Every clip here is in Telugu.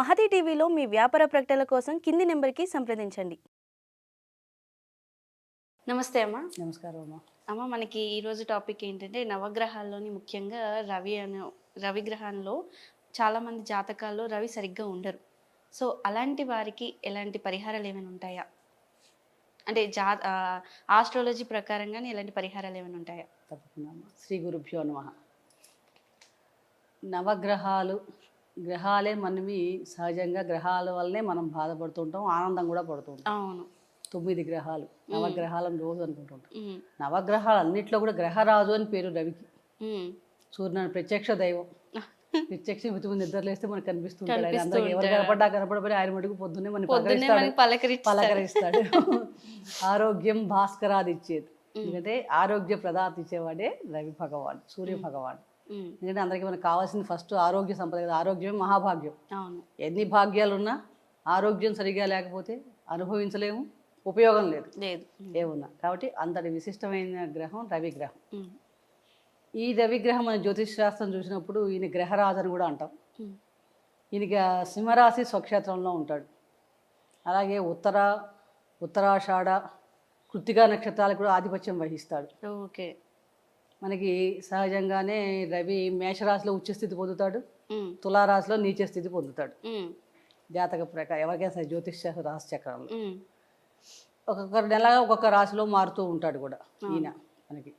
మహతి టీవీలో మీ వ్యాపార ప్రకటనల కోసం కింది నెంబర్కి సంప్రదించండి. నమస్తే అమ్మ. నమస్కారం అమ్మా. అమ్మ మనకి ఈరోజు టాపిక్ ఏంటంటే నవగ్రహాల్లోని ముఖ్యంగా రవి అనే రవి గ్రహంలో చాలామంది జాతకాల్లో రవి సరిగ్గా ఉండరు. సో అలాంటి వారికి ఎలాంటి పరిహారాలు ఏమైనా ఉంటాయా? అంటే జా ఆస్ట్రాలజీ ప్రకారంగానే ఎలాంటి పరిహారాలు ఏమైనా ఉంటాయా? తప్పకుండా అమ్మా. శ్రీ గురుభ్యో నమ. నవగ్రహాలు గ్రహాలే మనవి సహజంగా గ్రహాల వల్లనే మనం బాధపడుతుంటాం ఆనందం కూడా పడుతుంటాం. అవును. తొమ్మిది గ్రహాలు నవగ్రహాలను రోజు అనుకుంటుంటాం. నవగ్రహాలు అన్నిట్లో కూడా గ్రహరాజు అని పేరు రవికి. ఉమ్, సూర్యుడు ప్రత్యక్ష దైవం. ప్రత్యక్ష మితుము నిద్రలేస్తే మనకు కనిపిస్తుంటాడు. ఆయన కనిపిస్తూ అందరికి ఎవరు ఉంటాడు. కనపడ్డా కనపడబడి ఆయన మటుకు పొద్దున్నే మనకి పలకరిస్తాడు. ఆరోగ్యం భాస్కరాది ఇచ్చేది ఎందుకంటే ఆరోగ్య ప్రదాత ఇచ్చేవాడే రవి భగవాన్ సూర్య భగవాన్. ఎందుకంటే అందరికీ మనకు కావాల్సింది ఫస్ట్ ఆరోగ్య సంపద కదా. ఆరోగ్యమే మహాభాగ్యం. అవును. ఎన్ని భాగ్యాలు ఉన్నా ఆరోగ్యం సరిగా లేకపోతే అనుభవించలేము ఉపయోగం లేదు. లేదు. ఏమున్నా. కాబట్టి అంతటి విశిష్టమైన గ్రహం రవి గ్రహం. ఉమ్, ఈ రవి గ్రహం మన జ్యోతిష్ శాస్త్రం చూసినప్పుడు ఈయన గ్రహరాజు అని కూడా అంటాం. ఈయనకి ఆ సింహరాశి స్వక్షేత్రంలో ఉంటాడు. అలాగే ఉత్తర ఉత్తరాషాఢ కృత్తికా నక్షత్రాలకు కూడా ఆధిపత్యం వహిస్తాడు. ఓకే. మనకి సహజంగానే రవి మేషరాశిలో ఉచ్చస్థితి పొందుతాడు. తులారాశిలో నీచ స్థితి పొందుతాడు జాతక ప్రకారం ఎవరికైనా సరే జ్యోతిష్ రాశి చక్రంలో. ఒక్కొక్క నెల ఒక్కొక్క రాశిలో మారుతూ ఉంటాడు కూడా ఈయన మనకి.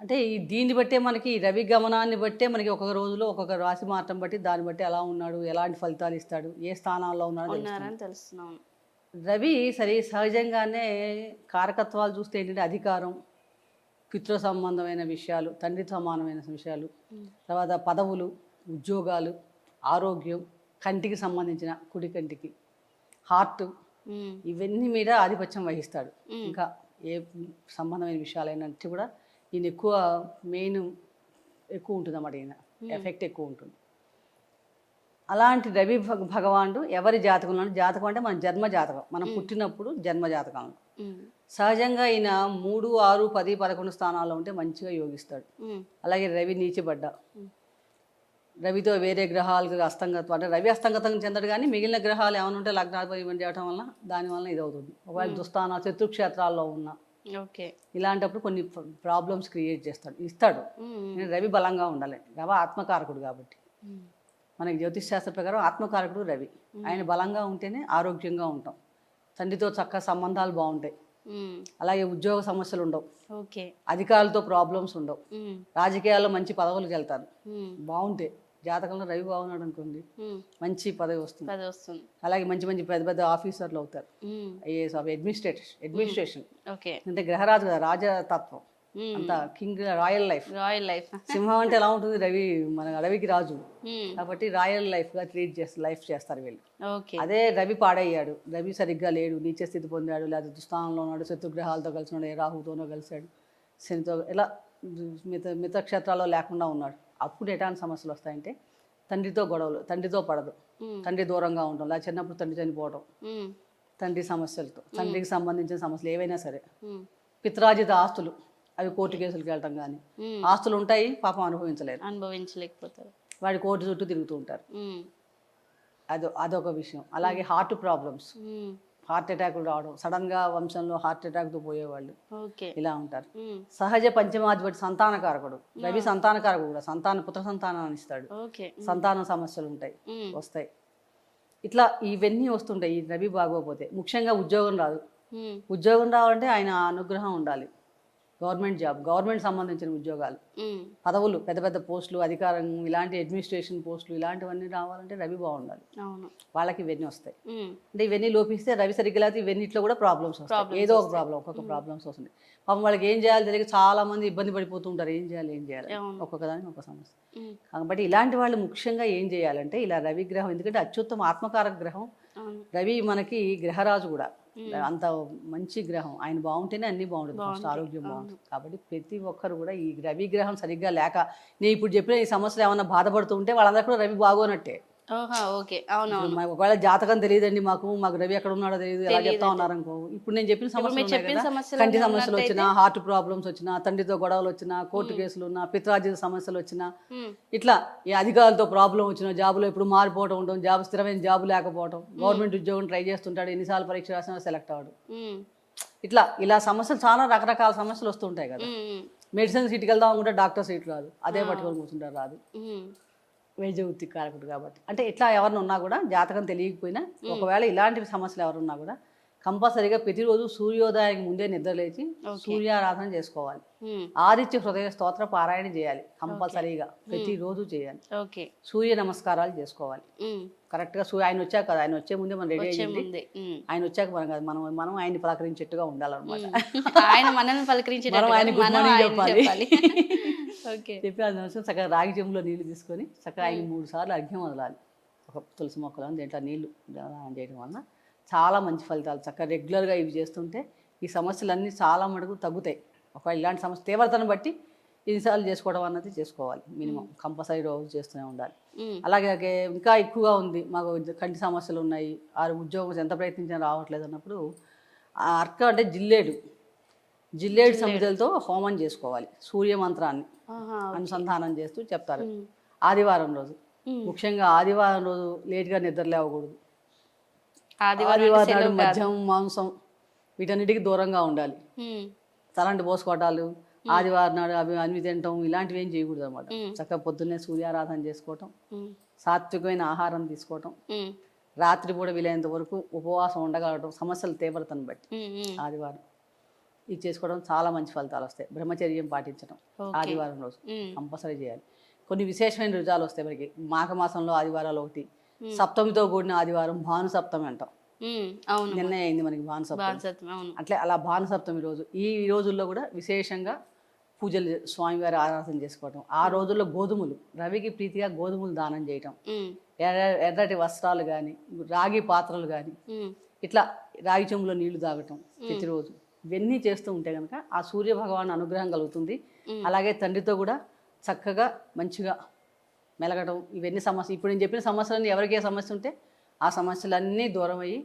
అంటే ఈ దీన్ని బట్టే మనకి రవి గమనాన్ని బట్టే మనకి ఒక్కొక్క రోజులో ఒక్కొక్క రాశి మారటం బట్టి దాన్ని బట్టి ఎలా ఉన్నాడు ఎలాంటి ఫలితాలు ఇస్తాడు ఏ స్థానాల్లో ఉన్నాడో తెలుస్తున్నాను రవి సరే సహజంగానే కారకత్వాలు చూస్తే ఏంటంటే అధికారం పితృ సంబంధమైన విషయాలు తండ్రి సమానమైన విషయాలు తర్వాత పదవులు ఉద్యోగాలు ఆరోగ్యం కంటికి సంబంధించిన కుడి కంటికి హార్ట్ ఇవన్నీ మీద ఆధిపత్యం వహిస్తాడు. ఇంకా ఏ సంబంధమైన విషయాలైనట్టు కూడా ఈయన ఎక్కువ మెయిన్ ఎక్కువ ఉంటుంది అన్నమాట ఈయన ఎఫెక్ట్ ఎక్కువ ఉంటుంది. అలాంటి రవి భగ- భగవానుడు ఎవరి జాతకంలో జాతకం అంటే మన జన్మ జాతకం. మనం పుట్టినప్పుడు జన్మ జాతకం సహజంగా ఈయన మూడు ఆరు పది పదకొండు స్థానాల్లో ఉంటే మంచిగా యోగిస్తాడు. అలాగే రవి నీచిపడ్డ రవితో వేరే గ్రహాలకు అస్తంగత్వం అంటే రవి అస్తంగతం చెందడు కానీ మిగిలిన గ్రహాలు ఏమైనా ఉంటే లగ్నాధిపతి చేయడం వల్ల దాని వలన ఇది అవుతుంది. ఒకవేళ దుస్థాన శత్రుక్షేత్రాల్లో ఉన్న ఓకే. ఇలాంటప్పుడు కొన్ని ప్రాబ్లమ్స్ క్రియేట్ చేస్తాడు ఇస్తాడు. రవి బలంగా ఉండాలి. రవి ఆత్మకారకుడు కాబట్టి. మనకి జ్యోతిష్ శాస్త్ర ప్రకారం ఆత్మకారకుడు రవి. ఆయన బలంగా ఉంటేనే ఆరోగ్యంగా ఉంటాం. తండ్రితో చక్కగా సంబంధాలు బాగుంటాయి. అలాగే ఉద్యోగ సమస్యలు ఉండవు. అధికారులతో ప్రాబ్లమ్స్ ఉండవు. రాజకీయాల్లో మంచి పదవులకు వెళ్తారు. ఉమ్, బాగుంటాయి జాతకంలో రవి బాగున్నాడు అనుకోండి మంచి పదవి వస్తుంది. అలాగే మంచి మంచి పెద్ద పెద్ద ఆఫీసర్లు అవుతారు. IAS of administration administration okay. అంటే గ్రహరాజు కదా రాజతత్వం. అంత king royal life. Royal life. సింహం అంటే ఎలా ఉంటుంది? రవి మన రవికి రాజు. కాబట్టి రాయల్ లైఫ్గా ట్రీట్ చేస్తారు లైఫ్ చేస్తారు వీళ్ళు. అదే రవి పాడయ్యాడు. రవి సరిగ్గా లేడు నీచ స్థితి పొందాడు. లేదా దుస్థానంలో ఉన్నాడు శత్రుగ్రహాలతో కలిసి ఉన్నాడు ఏ రాహుతోనో కలిశాడు శనితో ఇలా మిత మితక్షేత్రాల్లో లేకుండా ఉన్నాడు. అప్పుడు ఎలాంటి సమస్యలు వస్తాయంటే తండ్రితో గొడవలు తండ్రితో పడదు. తండ్రి దూరంగా ఉండడం లేదా చిన్నప్పుడు తండ్రి చనిపోవడం తండ్రి సమస్యలతో తండ్రికి సంబంధించిన సమస్యలు ఏవైనా సరే. పిత్రాజిత ఆస్తులు. అవి కోర్టు కేసులకు వెళ్ళటం కానీ ఆస్తులు ఉంటాయి పాపం అనుభవించలేరు. అనుభవించలేకపోతారు. వాడి కోర్టు చుట్టూ తిరుగుతూ ఉంటారు. అదో అదొక విషయం. అలాగే హార్ట్ ప్రాబ్లమ్స్. హార్ట్ అటాకులు రావడం. సడన్గా వంశంలో హార్ట్ అటాక్తో పోయేవాళ్ళు. ఇలా ఉంటారు. సహజ పంచమాధిపతి సంతానకారకుడు. రవి సంతానకారకుడు కూడా. సంతాన పుత్ర సంతానాన్ని ఇస్తాడు. సంతాన సమస్యలు ఉంటాయి వస్తాయి. ఇట్లా ఇవన్నీ వస్తుంటాయి ఈ రవి బాగోపోతే ముఖ్యంగా ఉద్యోగం రాదు. ఉద్యోగం రావాలంటే ఆయన అనుగ్రహం ఉండాలి. గవర్నమెంట్ జాబ్ గవర్నమెంట్ సంబంధించిన ఉద్యోగాలు. పదవులు పెద్ద పెద్ద పోస్టులు అధికారం ఇలాంటి అడ్మినిస్ట్రేషన్ పోస్టులు ఇలాంటివన్నీ రావాలంటే రవి బాగుండాలి. వాళ్ళకి ఇవన్నీ వస్తాయి. అంటే ఇవన్నీ లోపిస్తే రవి సరిగ్గా ఇవన్నిట్లో కూడా ప్రాబ్లమ్స్ వస్తాయి. ఏదో ఒక ప్రాబ్లం ఒక్కొక్క ప్రాబ్లమ్స్ వస్తుంది పాపం వాళ్ళకి ఏం చేయాలి తెలియక చాలా మంది ఇబ్బంది పడిపోతూ ఉంటారు. ఏం చేయాలి ఏం చేయాలి. ఒక్కొక్క దానికి ఒక సమస్య. కాబట్టి ఇలాంటి వాళ్ళు ముఖ్యంగా ఏం చేయాలంటే ఇలా రవి గ్రహం ఎందుకంటే అత్యుత్తమ ఆత్మకారక గ్రహం. రవి మనకి గ్రహరాజు కూడా. అంత మంచి గ్రహం. ఆయన బాగుంటేనే అన్ని బాగుంటుంది ఫస్ట్ ఆరోగ్యం బాగుంటుంది. కాబట్టి ప్రతి ఒక్కరు కూడా ఈ రవి గ్రహం సరిగ్గా లేక నేను ఇప్పుడు చెప్పిన ఈ సమస్యలు ఏమైనా బాధపడుతూ ఉంటే వాళ్ళందరూ కూడా రవి బాగోనట్టే. ఓకే. అవునవును. ఒకవేళ జాతకం తెలియదండి మాకు మాకు రవి ఎక్కడ ఉన్నాడో తెలియదు ఎలా చెప్తా ఉన్నారు అనుకో ఇప్పుడు నేను చెప్పిన సమస్యలు కంటి సమస్యలు వచ్చినా హార్ట్ ప్రాబ్లమ్స్ వచ్చినా తండ్రితో గొడవలు వచ్చినా కోర్టు కేసులు ఉన్నా పిత్రార్జిత సమస్యలు వచ్చినా ఇట్లా ఈ అధికారులతో ప్రాబ్లం వచ్చిన జాబులో ఇప్పుడు మారిపోవడం ఉండడం జాబ్ స్థిరమైన జాబ్ లేకపోవడం గవర్నమెంట్ ఉద్యోగం ట్రై చేస్తుంటాడు ఎన్నిసార్లు పరీక్ష రాసినా సెలెక్ట్ అవ్వడు. ఇట్లా ఇలా సమస్యలు చాలా రకరకాల సమస్యలు వస్తుంటాయి కదా. మెడిసిన్ సీట్కి వెళ్దాం అనుకుంటే డాక్టర్ సీట్ రాదు. అదే పట్టుకొని కూర్చుంటారు రాదు. ఉమ్, వైద్య వృత్తి కారకుడు కాబట్టి. అంటే ఇట్లా ఎవరిని ఉన్నా కూడా జాతకం తెలియకపోయినా ఒకవేళ ఇలాంటి సమస్యలు ఎవరున్నా కూడా కంపల్సరీగా ప్రతిరోజు సూర్యోదయానికి ముందే నిద్రలేచి సూర్యారాధన చేసుకోవాలి. ఆదిత్య హృదయ స్తోత్ర పారాయణ చేయాలి కంపల్సరీగా. ప్రతిరోజు చేయాలి. ఓకే. సూర్య నమస్కారాలు చేసుకోవాలి. ఉమ్, కరెక్ట్గా సూర్య ఆయన వచ్చాక కదా? ఆయన వచ్చే ముందే మనం రెడీ అయ్యింది. ఆయన వచ్చాక మనం కాదు మనం మనం ఆయన్ని పలకరించేట్టుగా ఉండాలన్నమాట. ఆయన మనల్ని ఆయన చెప్పాలి. ఓకే చెప్పి అది అవసరం చక్కగా రాగి చెంబులో నీళ్ళు తీసుకొని చక్కగా ఆయన మూడు సార్లు అర్ఘ్యం వదలాలి. ఒక తులసి మొక్కలు దీంట్లో నీళ్ళు చేయడం వలన చాలా మంచి ఫలితాలు. చక్కగా రెగ్యులర్గా ఇవి చేస్తుంటే ఈ సమస్యలన్నీ చాలా మటుకు తగ్గుతాయి. ఒకవేళ ఇలాంటి సమస్య తీవ్రతను బట్టి ఇన్నిసార్లు చేసుకోవడం అన్నది చేసుకోవాలి. మినిమం కంపల్సరీ రోజు చేస్తూనే ఉండాలి. అలాగే ఇంకా ఎక్కువగా ఉంది. మాకు కంటి సమస్యలు ఉన్నాయి. ఆ ఉద్యోగం ఎంత ప్రయత్నించినా రావట్లేదు అన్నప్పుడు ఆ అర్క అంటే జిల్లేడు. జిల్లేడు సమితులతో హోమం చేసుకోవాలి. సూర్య మంత్రాన్ని అనుసంధానం చేస్తూ చెప్తారు. ఆదివారం రోజు. ముఖ్యంగా ఆదివారం రోజు లేట్గా నిద్ర లేవకూడదు. ఆదివారం నాడు. మద్యం మాంసం వీటన్నిటికీ దూరంగా ఉండాలి. తలంటి పోసుకోవటాలు ఆదివారం నాడు అవి అన్ని తినటం ఇలాంటివి ఏం చేయకూడదు అనమాట. చక్కగా పొద్దున్నే సూర్యారాధన చేసుకోవటం సాత్వికమైన ఆహారం తీసుకోవటం రాత్రి పూట వీలైనంత వరకు ఉపవాసం ఉండగలగడం సమస్యల తీవ్రతను బట్టి. ఆదివారం. ఇది చేసుకోవడం చాలా మంచి ఫలితాలు వస్తాయి. బ్రహ్మచర్యం పాటించడం. ఆదివారం రోజు కంపల్సరీ చేయాలి. కొన్ని విశేషమైన రుజాలు వస్తాయి మనకి. మాఘమాసంలో ఆదివారాలు ఒకటి సప్తమితో కూడిన ఆదివారం భాను సప్తమి అంటాం నిన్నే అయింది మనకి భాను సప్తమి అట్లే అలా భాను సప్తమి రోజు ఈ రోజుల్లో కూడా విశేషంగా పూజలు స్వామివారి ఆరాధన చేసుకోవటం. ఆ రోజుల్లో గోధుమలు రవికి ప్రీతిగా గోధుమలు దానం చేయటం. ఎర్రటి వస్త్రాలు కానీ రాగి పాత్రలు కానీ ఇట్లా రాగి చెంబులో నీళ్ళు తాగటం ప్రతిరోజు. ఇవన్నీ చేస్తూ ఉంటే కనుక ఆ సూర్య భగవాన్ అనుగ్రహం కలుగుతుంది. అలాగే తండ్రితో కూడా చక్కగా మంచిగా మెలగటం ఇవన్నీ సమస్య ఇప్పుడు నేను చెప్పిన సమస్యలన్నీ ఎవరికి ఏ సమస్య ఉంటే ఆ సమస్యలన్నీ దూరం అయ్యి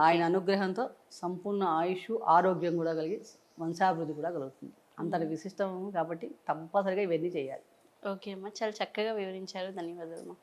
ఆయన అనుగ్రహంతో సంపూర్ణ ఆయుష్ ఆరోగ్యం కూడా కలిగి వంశాభివృద్ధి కూడా కలుగుతుంది. అంతటి విశిష్టం కాబట్టి తప్పనిసరిగా ఇవన్నీ చేయాలి. ఓకే అమ్మా. చాలా చక్కగా వివరించారు. ధన్యవాదాలు